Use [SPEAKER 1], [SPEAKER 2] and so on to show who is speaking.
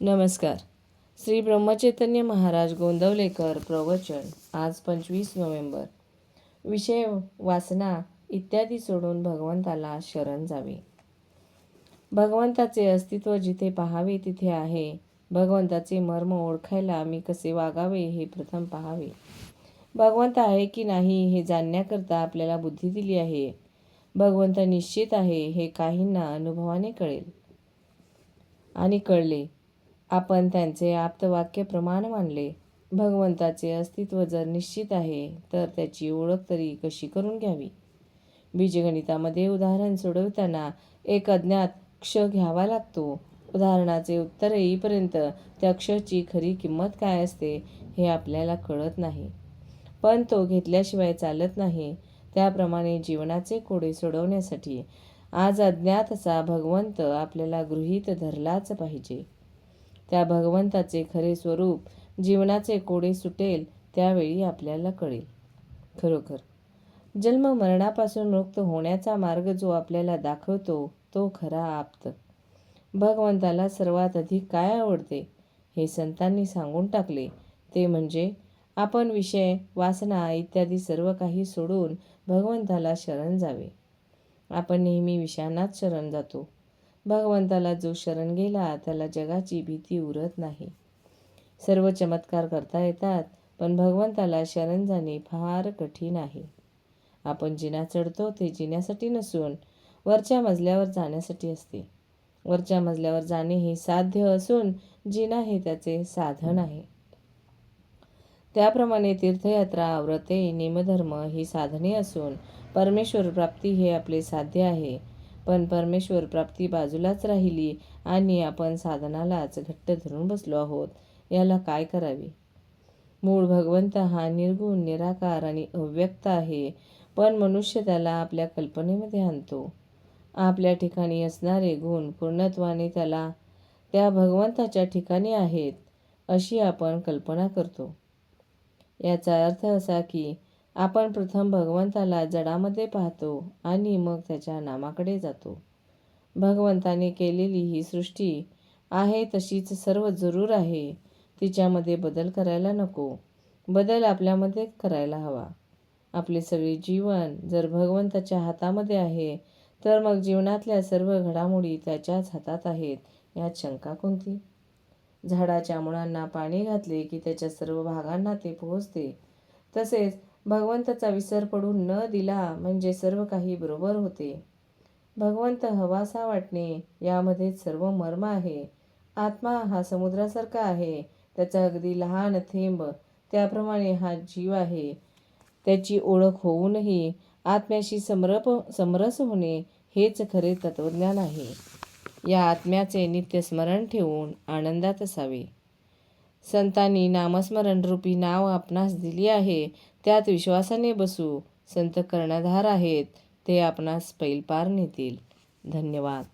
[SPEAKER 1] नमस्कार. श्री ब्रह्मचैतन्य महाराज गोंदवलेकर प्रवचन आज पंचवीस नोव्हेंबर. विषय वासना इत्यादी सोडून भगवंताला शरण जावे. भगवंताचे अस्तित्व जिथे पाहावे तिथे आहे. भगवंताचे मर्म ओळखायला मी कसे वागावे हे प्रथम पाहावे. भगवंत आहे की नाही हे जाणण्याकरता आपल्याला बुद्धी दिली आहे. भगवंत निश्चित आहे हे काहींना अनुभवाने कळेल. आणि कळले आपण त्यांचे आप्तवाक्य प्रमाण मानले. भगवंताचे अस्तित्व जर निश्चित आहे तर त्याची ओळख तरी कशी करून घ्यावी? बीजगणितामध्ये उदाहरण सोडवताना एक अज्ञात क्ष घ्यावा लागतो. उदाहरणाचे उत्तर येईपर्यंत त्या क्षची खरी किंमत काय असते हे आपल्याला कळत नाही. पण तो घेतल्याशिवाय चालत नाही. त्याप्रमाणे जीवनाचे कोडे सोडवण्यासाठी आज अज्ञात असा भगवंत आपल्याला गृहीत धरलाच पाहिजे. त्या भगवंताचे खरे स्वरूप जीवनाचे कोडे सुटेल त्यावेळी आपल्याला कळेल. खरोखर. जन्म मरणापासून मुक्त होण्याचा मार्ग जो आपल्याला दाखवतो तो खरा आप्त. भगवंताला सर्वात अधिक काय आवडते? हे संतांनी सांगून टाकले. ते म्हणजे आपण विषय वासना इत्यादी सर्व काही सोडून भगवंताला शरण जावे. आपण नेहमी विषयांनाच शरण जातो. भगवंताला जो शरण गेला त्याला जगाची भीती उरत नाही. सर्व चमत्कार करता येतात पण भगवंताला शरण जाणे फार कठीण आहे. आपण जिना चढतो ते जिण्यासाठी नसून वरच्या मजल्यावर जाण्यासाठी असते. वरच्या मजल्यावर जाणे हे साध्य असून जिना हे त्याचे साधन आहे. त्याप्रमाणे तीर्थयात्रा व्रते निमधर्म ही साधने असून परमेश्वर प्राप्ती हे आपले साध्य आहे. पण परमेश्वर प्राप्ती बाजूलाच राहिली आणि आपण साधनालाच घट्ट धरून बसलो आहोत. याला काय करावे? मूळ भगवंत हा निर्गुण निराकार आणि अव्यक्त आहे पण मनुष्य त्याला आपल्या कल्पनेमध्ये आणतो. आपल्या ठिकाणी असणारे गुण पूर्णत्वाने त्याला त्या भगवंताच्या ठिकाणी आहेत अशी आपण कल्पना करतो. याचा अर्थ असा की आपण प्रथम भगवंताला जडामध्ये पाहतो आणि मग त्याच्या नामाकडे जातो. भगवंताने केलेली ही सृष्टी आहे तशीच सर्व जरूर आहे. तिच्यामध्ये बदल करायला नको. बदल आपल्यामध्ये करायला हवा. आपले सगळे जीवन जर भगवंताच्या हातामध्ये आहे तर मग जीवनातल्या सर्व घडामोडी त्याच्याच हातात आहेत यात शंका कोणती? झाडाच्या मुळांना पाणी घातले की त्याच्या सर्व भागांना ते पोहोचते. तसेच भगवंताचा विसर पडून न दिला म्हणजे सर्व काही बरोबर होते. भगवंत हवासा वाटणे यामध्ये सर्व मर्म आहे. आत्मा हा समुद्रासारखा आहे. त्याचा अगदी लहान थेंब त्याप्रमाणे हा जीव आहे. त्याची ओळख होऊनही आत्म्याशी समरप समरस होणे हेच खरे तत्वज्ञान आहे. या आत्म्याचे नित्य स्मरण ठेवून आनंदात असावे. संतांनी नामस्मरणरूपी नाव आपणास दिली आहे. त्यात विश्वासाने बसू. संत कर्णधार आहेत. ते आपणास पैलपार नेतील. धन्यवाद.